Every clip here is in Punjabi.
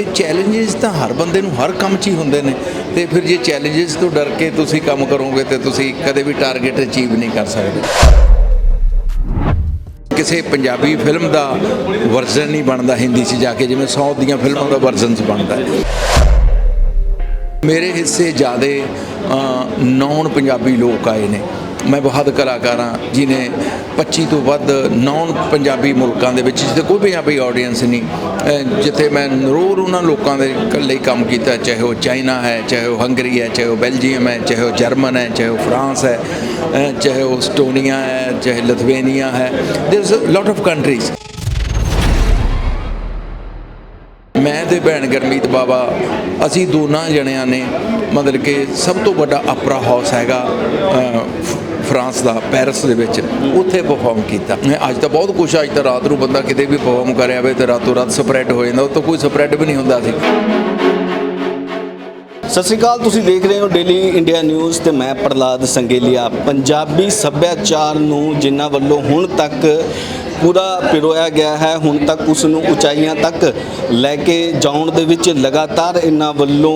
ਤੇ ਚੈਲੰਜਸ ਤਾਂ ਹਰ ਬੰਦੇ ਨੂੰ ਹਰ ਕੰਮ 'ਚ ਹੀ ਹੁੰਦੇ ਨੇ। ਤੇ ਫਿਰ ਜੇ ਚੈਲੰਜਸ ਤੋਂ ਡਰ ਕੇ ਤੁਸੀਂ ਕੰਮ ਕਰੋਗੇ ਤੇ ਤੁਸੀਂ ਕਦੇ ਵੀ ਟਾਰਗੇਟ ਅਚੀਵ ਨਹੀਂ ਕਰ ਸਕਦੇ। ਕਿਸੇ ਪੰਜਾਬੀ ਫਿਲਮ ਦਾ ਵਰਜ਼ਨ ਨਹੀਂ ਬਣਦਾ ਹਿੰਦੀ 'ਚ ਜਾ ਕੇ, ਜਿਵੇਂ ਸਾਊਥ ਦੀਆਂ ਫਿਲਮਾਂ ਦਾ ਵਰਜ਼ਨ 'ਚ ਬਣਦਾ ਮੇਰੇ ਹਿੱਸੇ ਜਿਆਦੇ ਨੌਨ ਪੰਜਾਬੀ ਲੋਕ ਆਏ ਨੇ। ਮੈਂ ਬਹੁਤ ਕਲਾਕਾਰ ਹਾਂ ਜਿਨੇ 25 ਤੋਂ ਵੱਧ ਨੌਨ ਪੰਜਾਬੀ ਮੁਲਕਾਂ ਦੇ ਵਿੱਚ, ਜਿੱਥੇ ਕੋਈ ਪੰਜਾਬੀ ਆਡੀਅנס ਨਹੀਂ ਜਿੱਥੇ ਮੈਂ ਜ਼ਰੂਰ ਉਹਨਾਂ ਲੋਕਾਂ ਦੇ ਲਈ ਕੰਮ ਕੀਤਾ, ਚਾਹੇ ਉਹ ਚਾਈਨਾ ਹੈ, ਚਾਹੇ ਉਹ ਹੰਗਰੀ ਹੈ, ਚਾਹੇ ਉਹ ਬੈਲਜੀਅਮ ਹੈ, ਚਾਹੇ ਉਹ ਜਰਮਨ ਹੈ, ਚਾਹੇ ਉਹ ਫਰਾਂਸ ਹੈ ਚਾਹੇ ਉਹ ਸਟੋਨੀਆ ਹੈ, ਚਾਹੇ ਲਥਵੇਨੀਆ ਹੈ there is a lot of countries ਮੈਂ ਤੇ ਭੈਣ ਗਰਮੀਤ ਬਾਬਾ, ਅਸੀਂ ਦੋਨਾਂ ਜਣਿਆਂ ਨੇ ਮਤਲਬ ਕਿ ਸਭ ਤੋਂ ਵੱਡਾ ਆਪਰਾ ਹਾਊਸ ਹੈਗਾ ਫਰਾਂਸ ਦਾ, ਪੈਰਿਸ ਦੇ ਵਿੱਚ। ਉੱਥੇ ਪਰਫਾਰਮ ਕੀਤਾ। ਮੈਂ ਅੱਜ ਤਾਂ ਬਹੁਤ ਕੁਛ ਅੱਜ ਤਾਂ ਰਾਤ ਨੂੰ ਬੰਦਾ ਕਿਤੇ ਵੀ ਪਰਫਾਰਮ ਕਰਿਆ ਹੋਵੇ ਤੇ ਰਾਤੋਂ ਰਾਤ ਸਪਰੈਡ ਹੋ ਜਾਂਦਾ ਉਹ ਤੋਂ ਕੋਈ ਸਪਰੈਡ ਵੀ ਨਹੀਂ ਹੁੰਦਾ ਸੀ। ਸਤਿ ਸ਼੍ਰੀ ਅਕਾਲ, ਤੁਸੀਂ ਦੇਖ ਰਹੇ ਹੋ ਡੇਲੀ ਇੰਡੀਆ ਨਿਊਜ਼ ਤੇ ਮੈਂ ਪ੍ਰਲਾਦ ਸੰਗੇਲੀਆ। ਪੰਜਾਬੀ ਸੱਭਿਆਚਾਰ ਨੂੰ ਜਿਨ੍ਹਾਂ ਵੱਲੋਂ ਹੁਣ ਤੱਕ ਪੂਰਾ ਪਿਰੋਇਆ ਗਿਆ ਹੈ। ਹੁਣ ਤੱਕ ਉਸ ਨੂੰ ਉਚਾਈਆਂ ਤੱਕ ਲੈ ਕੇ ਜਾਣ ਦੇ ਵਿੱਚ ਲਗਾਤਾਰ ਇਹਨਾਂ ਵੱਲੋਂ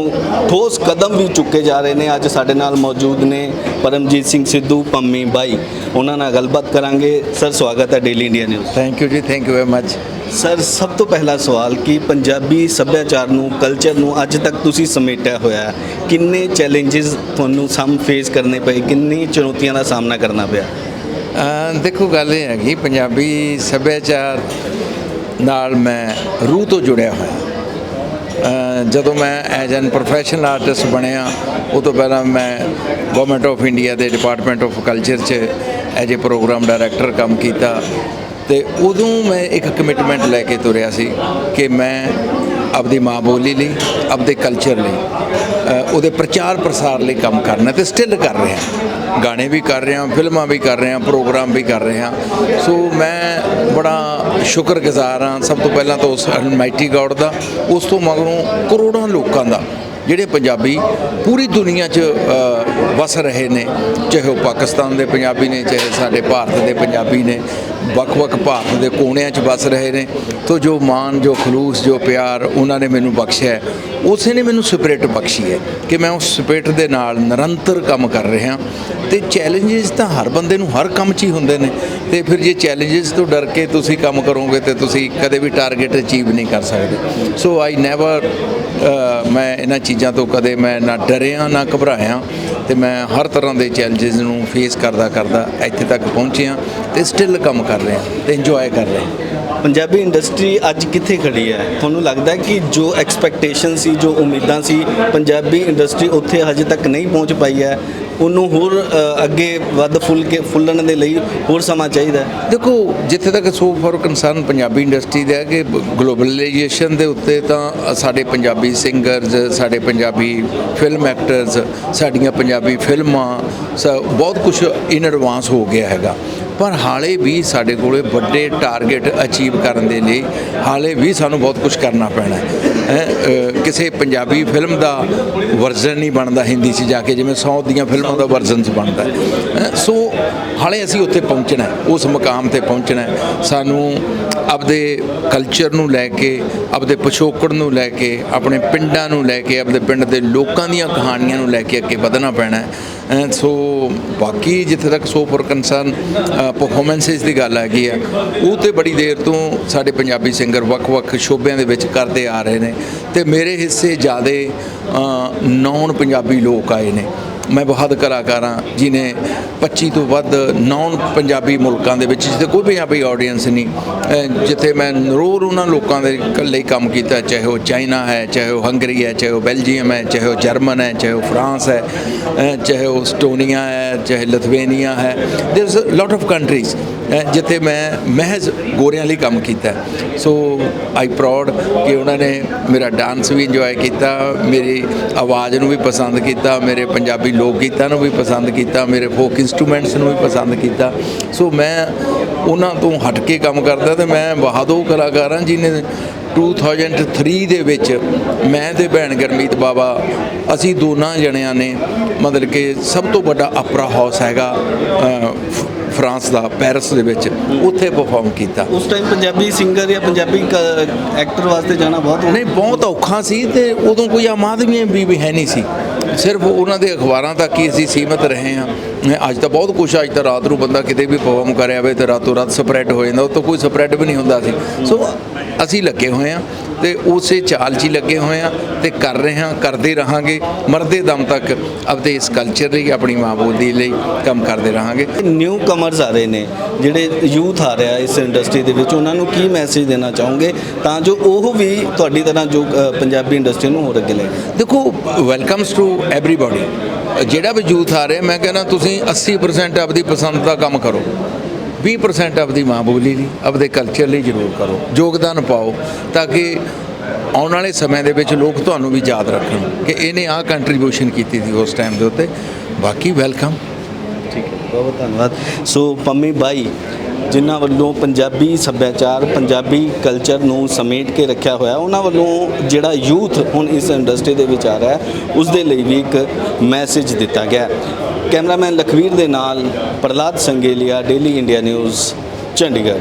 ਠੋਸ ਕਦਮ ਵੀ ਚੁੱਕੇ ਜਾ ਰਹੇ ਨੇ। ਅੱਜ ਸਾਡੇ ਨਾਲ ਮੌਜੂਦ ਨੇ ਪਰਮਜੀਤ ਸਿੰਘ ਸਿੱਧੂ ਪੰਮੀ ਬਾਈ। ਉਹਨਾਂ ਨਾਲ ਗੱਲਬਾਤ ਕਰਾਂਗੇ। ਸਰ ਸਵਾਗਤ ਹੈ Daily India News thank you ਜੀ thank you very much sir ਸਭ ਤੋਂ ਪਹਿਲਾ ਸਵਾਲ ਕਿ ਪੰਜਾਬੀ ਸੱਭਿਆਚਾਰ ਨੂੰ ਕਲਚਰ ਨੂੰ ਅੱਜ ਤੱਕ ਤੁਸੀਂ ਸਮੇਟਿਆ ਹੋਇਆ ਕਿੰਨੇ ਚੈਲੰਜਸ ਤੁਹਾਨੂੰ ਸਾਹਮ ਫੇਸ ਕਰਨੇ ਪਏ? ਕਿੰਨੀ ਚੁਣੌਤੀਆਂ ਦਾ ਸਾਹਮਣਾ ਕਰਨਾ ਪਿਆ? ਦੇਖੋ ਗੱਲ ਇਹ ਹੈਗੀ, ਪੰਜਾਬੀ ਸੱਭਿਆਚਾਰ ਨਾਲ ਮੈਂ ਰੂਹ ਤੋਂ ਜੁੜਿਆ ਹੋਇਆ। ਜਦੋਂ ਮੈਂ ਐਜ਼ ਐਨ ਪ੍ਰੋਫੈਸ਼ਨਲ ਆਰਟਿਸਟ ਬਣਿਆ, ਉਹ ਤੋਂ ਪਹਿਲਾਂ ਮੈਂ ਗਵਰਨਮੈਂਟ ਆਫ ਇੰਡੀਆ ਦੇ ਡਿਪਾਰਟਮੈਂਟ ਆਫ ਕਲਚਰ 'ਚ ਐਜ਼ ਏ ਪ੍ਰੋਗਰਾਮ ਡਾਇਰੈਕਟਰ ਕੰਮ ਕੀਤਾ ਤੇ ਉਦੋਂ ਮੈਂ ਇੱਕ ਕਮਿਟਮੈਂਟ ਲੈ ਕੇ ਤੁਰਿਆ ਸੀ ਕਿ ਮੈਂ ਆਪਦੀ ਮਾਂ ਬੋਲੀ ਲਈ, ਆਪਦੇ ਕਲਚਰ ਲਈ ਉਹਦੇ ਪ੍ਰਚਾਰ ਪ੍ਰਸਾਰ ਲਈ ਕੰਮ ਕਰਨਾ ਤੇ ਸਟਿਲ ਕਰ ਰਿਹਾ। ਗਾਣੇ ਵੀ ਕਰ ਰਿਹਾ, ਫਿਲਮਾਂ ਵੀ ਕਰ ਰਿਹਾ, ਪ੍ਰੋਗਰਾਮ ਵੀ ਕਰ ਰਿਹਾ। ਸੋ ਮੈਂ ਬੜਾ ਸ਼ੁਕਰਗੁਜ਼ਾਰ ਹਾਂ ਸਭ ਤੋਂ ਪਹਿਲਾਂ ਤਾਂ ਉਸ ਅਲਮਾਈਟੀ ਗੋਡ ਦਾ, ਉਸ ਤੋਂ ਮਗਰੋਂ ਕਰੋੜਾਂ ਲੋਕਾਂ ਦਾ, ਜਿਹੜੇ ਪੰਜਾਬੀ ਪੂਰੀ ਦੁਨੀਆ 'ਚ ਵਸ ਰਹੇ ਨੇ, ਚਾਹੇ ਉਹ ਪਾਕਿਸਤਾਨ ਦੇ ਪੰਜਾਬੀ ਨੇ, ਚਾਹੇ ਸਾਡੇ ਭਾਰਤ ਦੇ ਪੰਜਾਬੀ ਨੇ, ਵੱਖ-ਵੱਖ ਭਾਰਤ ਦੇ ਕੋਨਿਆਂ 'ਚ ਵਸ ਰਹੇ ਨੇ। ਤੋ ਜੋ ਮਾਣ, ਜੋ ਖਲੂਸ, ਜੋ ਪਿਆਰ ਉਹਨਾਂ ਨੇ ਮੈਨੂੰ ਬਖਸ਼ਿਆ ਉਸੇ ਨੇ ਮੈਨੂੰ ਸਪਿਰਿਟ ਬਖਸ਼ੀ ਹੈ ਕਿ ਮੈਂ ਉਸ ਸਪਿਰਿਟ ਦੇ ਨਾਲ ਨਿਰੰਤਰ ਕੰਮ ਕਰ ਰਿਹਾ ਤੇ ਚੈਲੰਜਸ ਤਾਂ ਹਰ ਬੰਦੇ ਨੂੰ ਹਰ ਕੰਮ 'ਚ ਹੀ ਹੁੰਦੇ ਨੇ। ਤੇ ਫਿਰ ਜੇ ਚੈਲੰਜਸ ਤੋਂ ਡਰ ਕੇ ਤੁਸੀਂ ਕੰਮ ਕਰੋਗੇ ਤੇ ਤੁਸੀਂ ਕਦੇ ਵੀ ਟਾਰਗੇਟ ਅਚੀਵ ਨਹੀਂ ਕਰ ਸਕਦੇ। ਸੋ ਆਈ ਨੈਵਰ ਮੈਂ ਇਹਨਾਂ ਚੀਜ਼ਾਂ ਤੋਂ ਕਦੇ ਮੈਂ ਨਾ ਡਰਿਆ, ਨਾ ਘਬਰਾਇਆ। ਤੇ ਮੈਂ ਹਰ ਤਰ੍ਹਾਂ ਦੇ ਚੈਲੰਜਸ ਨੂੰ ਫੇਸ ਕਰਦਾ ਕਰਦਾ ਇੱਥੇ ਤੱਕ ਪਹੁੰਚਿਆ ਤੇ ਸਟਿਲ ਕੰਮ ਕਰ ਰਿਹਾ, ਤੇ ਇੰਜੋਏ ਕਰ ਰਿਹਾ। ਪੰਜਾਬੀ ਇੰਡਸਟਰੀ ਅੱਜ ਕਿੱਥੇ ਖੜੀ ਹੈ? ਤੁਹਾਨੂੰ ਲੱਗਦਾ ਕਿ ਜੋ ਐਕਸਪੈਕਟੇਸ਼ਨ ਸੀ, ਜੋ ਉਮੀਦਾਂ ਸੀ, ਪੰਜਾਬੀ ਇੰਡਸਟਰੀ ਉੱਥੇ ਹਜੇ ਤੱਕ ਨਹੀਂ ਪਹੁੰਚ ਪਾਈ ਹੈ। ਉਹਨੂੰ ਹੋਰ ਅੱਗੇ ਵੱਧ ਫੁੱਲ ਕੇ, ਫੁੱਲਣ ਦੇ ਲਈ ਹੋਰ ਸਮਾਂ ਚਾਹੀਦਾ ਦੇਖੋ, ਜਿੱਥੇ ਤੱਕ so far concern Punjabi industry ਦਾ ਹੈ ਕਿ ਗਲੋਬਲਾਈਜੇਸ਼ਨ ਦੇ ਉੱਤੇ ਤਾਂ ਸਾਡੇ ਪੰਜਾਬੀ ਸਿੰਗਰਸ ਸਾਡੇ ਪੰਜਾਬੀ ਫਿਲਮ ਐਕਟਰਸ ਸਾਡੀਆਂ ਪੰਜਾਬੀ ਫਿਲਮਾਂ ਸ- ਬਹੁਤ ਕੁਝ ਇਨ ਐਡਵਾਂਸ ਹੋ ਗਿਆ ਹੈਗਾ। ਪਰ ਹਾਲੇ ਵੀ ਸਾਡੇ ਕੋਲੇ ਵੱਡੇ ਟਾਰਗੇਟ ਅਚੀਵ ਕਰਨ ਦੇ ਲਈ ਹਾਲੇ ਵੀ ਸਾਨੂੰ ਬਹੁਤ ਕੁਝ ਕਰਨਾ ਪੈਣਾ ਹੈ। ਕਿਸੇ ਪੰਜਾਬੀ ਫਿਲਮ ਦਾ ਵਰਜ਼ਨ ਨਹੀਂ ਬਣਦਾ ਹਿੰਦੀ 'ਚ ਜਾ ਕੇ, ਜਿਵੇਂ ਸਾਊਥ ਦੀਆਂ ਫਿਲਮਾਂ ਦਾ ਵਰਜ਼ਨ 'ਚ ਬਣਦਾ ਸੋ ਹਾਲੇ ਅਸੀਂ ਉੱਥੇ ਪਹੁੰਚਣਾ ਉਸ ਮਕਾਮ ਤੇ ਪਹੁੰਚਣਾ ਸਾਨੂੰ ਆਪਦੇ ਕਲਚਰ ਨੂੰ ਲੈ ਕੇ, ਆਪਦੇ ਪਿਛੋਕੜ ਨੂੰ ਲੈ ਕੇ, ਆਪਣੇ ਪਿੰਡਾਂ ਨੂੰ ਲੈ ਕੇ, ਆਪਦੇ ਪਿੰਡ ਦੇ ਲੋਕਾਂ ਦੀਆਂ ਕਹਾਣੀਆਂ ਨੂੰ ਲੈ ਕੇ ਅੱਗੇ ਵਧਣਾ ਪੈਣਾ ਸੋ ਬਾਕੀ ਜਿੱਥੇ ਤੱਕ ਸੋ ਫॉर ਕੰਸਰਨ ਪਰਫਾਰਮੈਂਸਿਸ ਦੀ ਗੱਲ ਹੈਗੀ ਆ, ਉਹ ਤੇ ਬੜੀ ਦੇਰ ਤੋਂ ਸਾਡੇ ਪੰਜਾਬੀ ਸਿੰਗਰ ਵੱਖ-ਵੱਖ ਸ਼ੋਬਿਆਂ ਦੇ ਵਿੱਚ ਕਰਦੇ ਆ ਰਹੇ ਨੇ ਤੇ ਮੇਰੇ ਹਿੱਸੇ ਜਿਆਦੇ ਨੌਨ ਪੰਜਾਬੀ ਲੋਕ ਆਏ ਨੇ। ਮੈਂ ਬਹੁਤ ਕਲਾਕਾਰ ਹਾਂ ਜਿਨੇ 25 ਤੋਂ ਵੱਧ ਨੌਨ ਪੰਜਾਬੀ ਮੁਲਕਾਂ ਦੇ ਵਿੱਚ, ਜਿੱਥੇ ਕੋਈ ਪੰਜਾਬੀ ਆਡੀਅנס ਨਹੀਂ ਜਿੱਥੇ ਮੈਂ ਜ਼ਰੂਰ ਉਹਨਾਂ ਲੋਕਾਂ ਦੇ ਲਈ ਕੰਮ ਕੀਤਾ, ਚਾਹੇ ਉਹ ਚਾਈਨਾ ਹੈ, ਚਾਹੇ ਉਹ ਹੰਗਰੀ ਹੈ, ਚਾਹੇ ਉਹ ਬੈਲਜੀਅਮ ਹੈ, ਚਾਹੇ ਉਹ ਜਰਮਨ ਹੈ, ਚਾਹੇ ਉਹ ਫਰਾਂਸ ਹੈ ਚਾਹੇ ਉਹ ਸਟੋਨੀਆ ਹੈ, ਚਾਹੇ ਲਿਥਵੇਨੀਆ ਹੈ there is a lot of countries ਜਿੱਥੇ ਮੈਂ ਮਹਿਜ਼ ਗੋਰਿਆਂ ਲਈ ਕੰਮ ਕੀਤਾ। ਸੋ ਆਈ ਪ੍ਰਾਊਡ ਕਿ ਉਹਨਾਂ ਨੇ ਮੇਰਾ ਡਾਂਸ ਵੀ ਇੰਜੋਏ ਕੀਤਾ, ਮੇਰੀ ਆਵਾਜ਼ ਨੂੰ ਵੀ ਪਸੰਦ ਕੀਤਾ, ਮੇਰੇ ਪੰਜਾਬੀ ਲੋਕ ਗੀਤਾਂ ਨੂੰ ਵੀ ਪਸੰਦ ਕੀਤਾ, ਮੇਰੇ ਫੋਕ ਇਨਸਟਰੂਮੈਂਟਸ ਨੂੰ ਵੀ ਪਸੰਦ ਕੀਤਾ। ਸੋ ਮੈਂ ਉਹਨਾਂ ਤੋਂ ਹਟ ਕੇ ਕੰਮ ਕਰਦਾ ਤੇ ਮੈਂ ਬਹਾਦੋ ਕਲਾਕਾਰ ਹਾਂ ਜਿਹਨੇ 2003 ਦੇ ਵਿੱਚ ਮੈਂ ਤੇ ਭੈਣ ਗਰਮੀਤ ਬਾਬਾ ਅਸੀਂ ਦੋਨਾਂ ਜਣਿਆਂ ਨੇ ਮਤਲਬ ਕਿ ਸਭ ਤੋਂ ਵੱਡਾ ਆਪਰਾ ਹਾਊਸ ਹੈਗਾ ਫਰਾਂਸ ਦਾ ਪੈਰਿਸ ਦੇ ਵਿੱਚ ਉੱਥੇ ਪਰਫਾਰਮ ਕੀਤਾ। ਉਸ ਟਾਈਮ ਪੰਜਾਬੀ ਸਿੰਗਰ ਜਾਂ ਪੰਜਾਬੀ ਐਕਟਰ ਵਾਸਤੇ ਜਾਣਾ ਬਹੁਤ ਨਹੀਂ ਬਹੁਤ ਔਖਾ ਸੀ ਤੇ ਉਦੋਂ ਕੋਈ ਆਮ ਆਦਮੀ ਵੀ ਵੀ ਹੈ ਨਹੀਂ ਸੀ। ਸਿਰਫ ਉਹਨਾਂ ਦੇ ਅਖਬਾਰਾਂ ਤੱਕ ਹੀ ਅਸੀਂ ਸੀਮਤ ਰਹੇ ਹਾਂ। ਅੱਜ ਤਾਂ ਬਹੁਤ ਆ, ਅੱਜ ਤਾਂ ਰਾਤ ਨੂੰ ਬੰਦਾ ਕਿਤੇ ਵੀ ਪਰਫਾਰਮ ਕਰਿਆ ਹੋਵੇ ਤੇ ਰਾਤੋਂ ਰਾਤ ਸਪਰੈਡ ਹੋ ਜਾਂਦਾ ਉਹ ਤੋਂ ਕੋਈ ਸਪਰੈਡ ਵੀ ਨਹੀਂ ਹੁੰਦਾ ਸੀ। ਸੋ ਅਸੀਂ ਲੱਗੇ ਹੋਏ ਹਾਂ। ਤੇ ਉਸੇ ਚਾਲ 'ਚ ਹੀ ਲੱਗੇ ਹੋਏ ਹਾਂ ਤੇ ਕਰ ਰਹੇ ਹਾਂ ਕਰਦੇ ਰਹਾਂਗੇ ਮਰਦੇ ਦਮ ਤੱਕ ਆਪਦੇ ਇਸ ਕਲਚਰ ਲਈ ਆਪਣੀ ਮਾਂ ਬੋਲੀ ਲਈ ਕੰਮ ਕਰਦੇ ਰਹਾਂਗੇ। ਨਿਊ ਕਮਰਸ ਆ ਰਹੇ ਨੇ ਜਿਹੜੇ ਯੂਥ ਆ ਰਿਹਾ ਇਸ ਇੰਡਸਟਰੀ ਦੇ ਵਿੱਚ ਉਹਨਾਂ ਨੂੰ ਕੀ ਮੈਸੇਜ ਦੇਣਾ ਚਾਹੋਗੇ ਤਾਂ ਜੋ ਉਹ ਵੀ ਤੁਹਾਡੀ ਤਰ੍ਹਾਂ ਜੋ ਪੰਜਾਬੀ ਇੰਡਸਟਰੀ ਨੂੰ ਹੋਰ ਅੱਗੇ ਲੈ ਦੇਖੋ ਵੈਲਕਮਸ ਟੂ ਐਵਰੀਬਾਡੀ ਜਿਹੜਾ ਵੀ ਯੂਥ ਆ ਰਿਹਾ ਮੈਂ ਕਹਿੰਦਾ ਤੁਸੀਂ 80% ਆਪਦੀ ਪਸੰਦ ਦਾ ਕੰਮ ਕਰੋ। 20% ਆਪਦੀ ਮਾਂ ਬੋਲੀ ਲਈ, ਆਪਦੇ ਕਲਚਰ ਲਈ ਜ਼ਰੂਰ ਕਰੋ, ਯੋਗਦਾਨ ਪਾਓ, ਤਾਂ ਕਿ ਆਉਣ ਵਾਲੇ ਸਮੇਂ ਦੇ ਵਿੱਚ ਲੋਕ ਤੁਹਾਨੂੰ ਵੀ ਯਾਦ ਰੱਖਣ ਕਿ ਇਹਨੇ ਆਹ ਕੰਟਰੀਬਿਊਸ਼ਨ ਕੀਤੀ ਸੀ ਉਸ ਟਾਈਮ ਦੇ ਉੱਤੇ। ਬਾਕੀ ਵੈਲਕਮ ਠੀਕ ਹੈ, ਬਹੁਤ ਬਹੁਤ ਧੰਨਵਾਦ। ਸੋ ਪੰਮੀ ਬਾਈ, ਜਿਨ੍ਹਾਂ ਵੱਲੋਂ ਪੰਜਾਬੀ ਸੱਭਿਆਚਾਰ, ਪੰਜਾਬੀ ਕਲਚਰ ਨੂੰ ਸਮੇਟ ਕੇ ਰੱਖਿਆ ਹੋਇਆ, ਉਹਨਾਂ ਵੱਲੋਂ ਜਿਹੜਾ ਯੂਥ ਹੁਣ ਇਸ ਇੰਡਸਟਰੀ ਦੇ ਵਿੱਚ ਆ ਰਿਹਾ ਹੈ ਉਸ ਦੇ ਲਈ ਵੀ ਇੱਕ ਮੈਸੇਜ ਦਿੱਤਾ ਗਿਆ ਕੈਮਰਾਮੈਨ ਲਖਵੀਰ ਦੇ ਨਾਲ Prahlad Sangelia Daily India News Chandigarh.